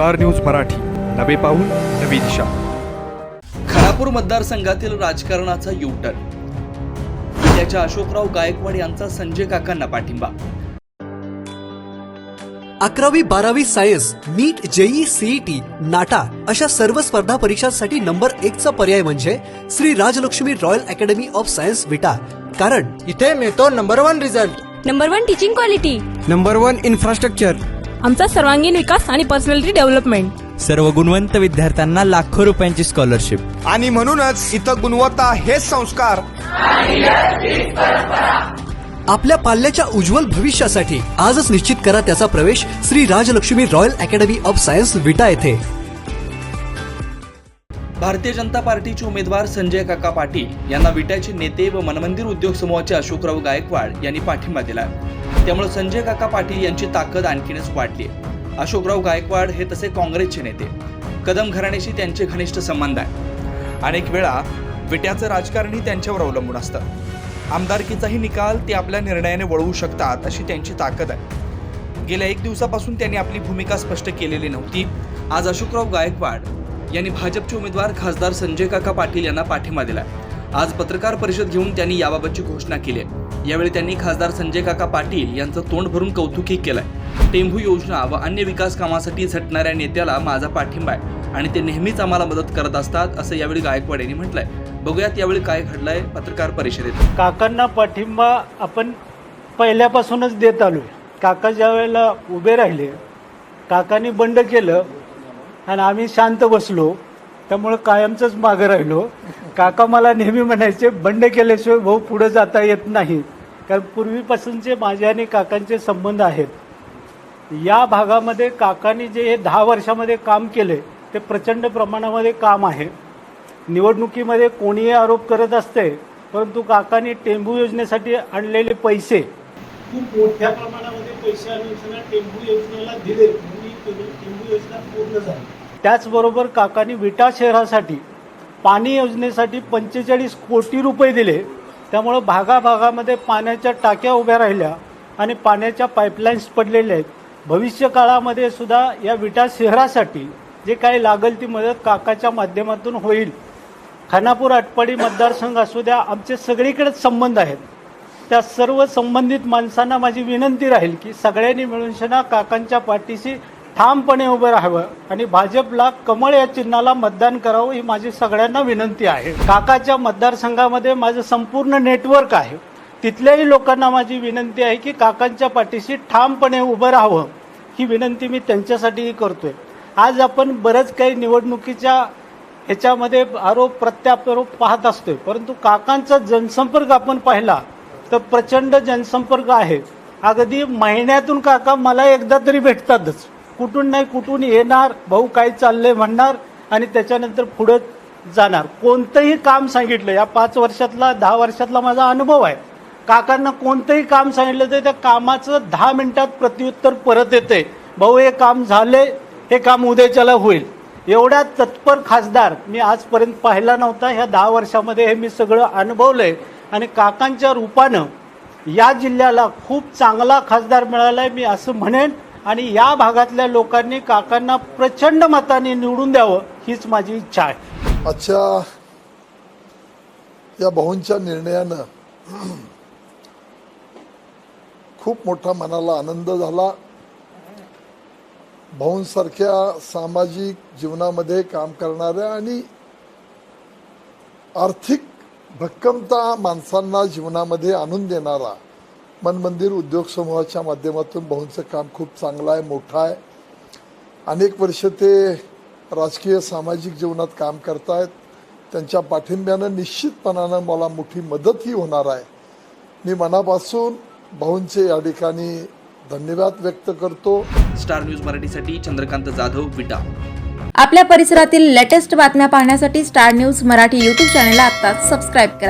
Star news Marathi. नवे पाऊल नवी दिशा. खानापूर मतदारसंघातील राजकारणाचा युटर्न. त्याच्या अशोकराव गायकवाड यांचा संजय काकांना पाठिंबा. अकरावी बारावी science NEET JEE CET NATA अशा सर्व स्पर्धा परीक्षांसाठी नंबर एक चा पर्याय म्हणजे Shri Rajalakshmi royal academy of science Vita. कारण इथे मिळतो number one result. Number one teaching quality. Number one infrastructure. आमचा सर्वांगीण विकास आणि पर्सनॅलिटी डेव्हलपमेंट सर्व गुणवंत विद्यार्थ्यांना लाखो रुपयांची स्कॉलरशिप आणि म्हणूनच इथं गुणवत्ता हेच संस्कार. आपल्या पाल्याच्या उज्ज्वल भविष्यासाठी आजच निश्चित करा त्याचा प्रवेश Shri Rajalakshmi royal academy of science Vita येथे. भारतीय जनता पार्टीचे उमेदवार संजय काका पाटील यांना विट्याचे नेते व मनमंदिर उद्योग समूहाचे अशोकराव गायकवाड यांनी पाठिंबा दिला. त्यामुळे संजय काका पाटील यांची ताकद आणखीनच वाढली. अशोकराव गायकवाड हे तसे काँग्रेसचे नेते. कदम घराण्याशी त्यांचे घनिष्ठ संबंध आहे. अनेक वेळा विट्याचं राजकारणही त्यांच्यावर अवलंबून असतं. आमदारकीचाही निकाल ते आपल्या निर्णयाने वळवू शकतात अशी त्यांची ताकद आहे. गेल्या एक दिवसापासून त्यांनी आपली भूमिका स्पष्ट केलेली नव्हती. आज अशोकराव गायकवाड यांनी भाजपचे उमेदवार खासदार संजय काका पाटील यांना पाठिंबा दिला आज पत्रकार परिषद घेऊन त्यांनी याबाबतची घोषणा केली आहे. यावेळी त्यांनी खासदार संजय काका पाटील यांचं तोंड भरून कौतुकही केलंय. टेंभू योजना व अन्य विकास कामासाठी झटणाऱ्या नेत्याला माझा पाठिंबा आहे आणि ते नेहमीच आम्हाला मदत करत असतात असं यावेळी गायकवाड यांनी म्हटलंय. बघूयात यावेळी काय घडलंय पत्रकार परिषदेत. काकांना पाठिंबा आपण पहिल्यापासूनच देत आलो काका ज्या वेळेला उभे राहिले काकांनी बंड केलं आणि आम्ही शांत बसलो. त्यामुळं कायमचंच मागं राहिलो. काका मला नेहमी म्हणायचे बंड केल्याशिवाय भाऊ पुढे जाता येत नाही. कारण पूर्वीपासूनचे माझे आणि काकांचे संबंध आहेत. या भागामध्ये काकांनी जे हे दहा वर्षामध्ये काम केले ते प्रचंड प्रमाणामध्ये काम आहे. निवडणुकीमध्ये कोणीही आरोप करत असते परंतु काकांनी टेंबू योजनेसाठी आणलेले पैसे. खूप मोठ्या प्रमाणामध्ये पैसे टेंबू योजनेला दिले. टेंबू योजना पूर्ण झाली. त्याचबरोबर काकांनी विटा शहरासाठी पाणी योजनेसाठी पंचेचाळीस कोटी रुपये दिले. त्यामुळं भागाभागामध्ये पाण्याच्या टाक्या उभ्या राहिल्या आणि पाण्याच्या पाईपलाईन्स पडलेल्या आहेत. भविष्य काळामध्ये सुद्धा या विटा शहरासाठी जे काही लागेल ती मदत काकाच्या माध्यमातून होईल. खानापूर आटपाडी मतदारसंघ असू द्या आमचे सगळीकडेच संबंध आहेत. त्या सर्व संबंधित माणसांना माझी विनंती राहील की सगळ्यांनी मिळून काकांच्या पाठीशी ठामपणे उभं राहावं आणि भाजपला कमळ या चिन्हाला मतदान करावं ही माझी सगळ्यांना विनंती आहे. काकाच्या मतदारसंघामध्ये माझं संपूर्ण नेटवर्क आहे. तिथल्याही लोकांना माझी विनंती आहे की काकांच्या पाठीशी ठामपणे उभं राहावं. ही विनंती मी त्यांच्यासाठीही करतोय. आज आपण बरंच काही निवडणुकीच्या ह्याच्यामध्ये आरोप प्रत्यारोप पाहत असतोय. परंतु काकांचा जनसंपर्क आपण पाहिला तर प्रचंड जनसंपर्क आहे. अगदी महिन्यातून काका मला एकदा तरी भेटतातच. कुठून नाही कुठून येणार भाऊ काय चाललंय म्हणणार आणि त्याच्यानंतर पुढं जाणार. कोणतंही काम सांगितलं या पाच वर्षातला दहा वर्षातला माझा अनुभव आहे. काकांना कोणतंही काम सांगितलं तर त्या कामाचं दहा मिनिटात प्रत्युत्तर परत येते. भाऊ हे काम झाले हे काम उद्याच्याला होईल. एवढ्या तत्पर खासदार मी आजपर्यंत पाहिला नव्हता. ह्या दहा वर्षामध्ये हे मी सगळं अनुभवलंय. आणि काकांच्या रूपानं या जिल्ह्याला खूप चांगला खासदार मिळाला आहे मी असं म्हणेन. आणि या भागातल्या लोकांनी काकांना प्रचंड मताने निवडून द्यावं हीच माझी इच्छा आहे. आजच्या या भाऊंच्या निर्णयानं खूप मोठा मनाला आनंद झाला. भाऊंसारख्या सामाजिक जीवनामध्ये काम करणाऱ्या आणि आर्थिक भक्कमता माणसांना जीवनामध्ये आणून देणारा मनमंदिर उद्योग समूहाच्या माध्यमातून भाऊंचं काम खूप चांगलं आहे मोठं आहे. अनेक वर्ष ते राजकीय सामाजिक जीवनात काम करतायत. त्यांच्या पाठिंब्यानं निश्चितपणानं मला मोठी मदतही होणार आहे. मी मनापासून भाऊंचे या ठिकाणी धन्यवाद व्यक्त करतो. स्टार न्यूज मराठीसाठी चंद्रकांत जाधव विटा. आपल्या परिसरातील लेटेस्ट बातम्या पाहण्यासाठी स्टार न्यूज मराठी यूट्यूब चॅनलला आत्ताच सबस्क्राईब करा.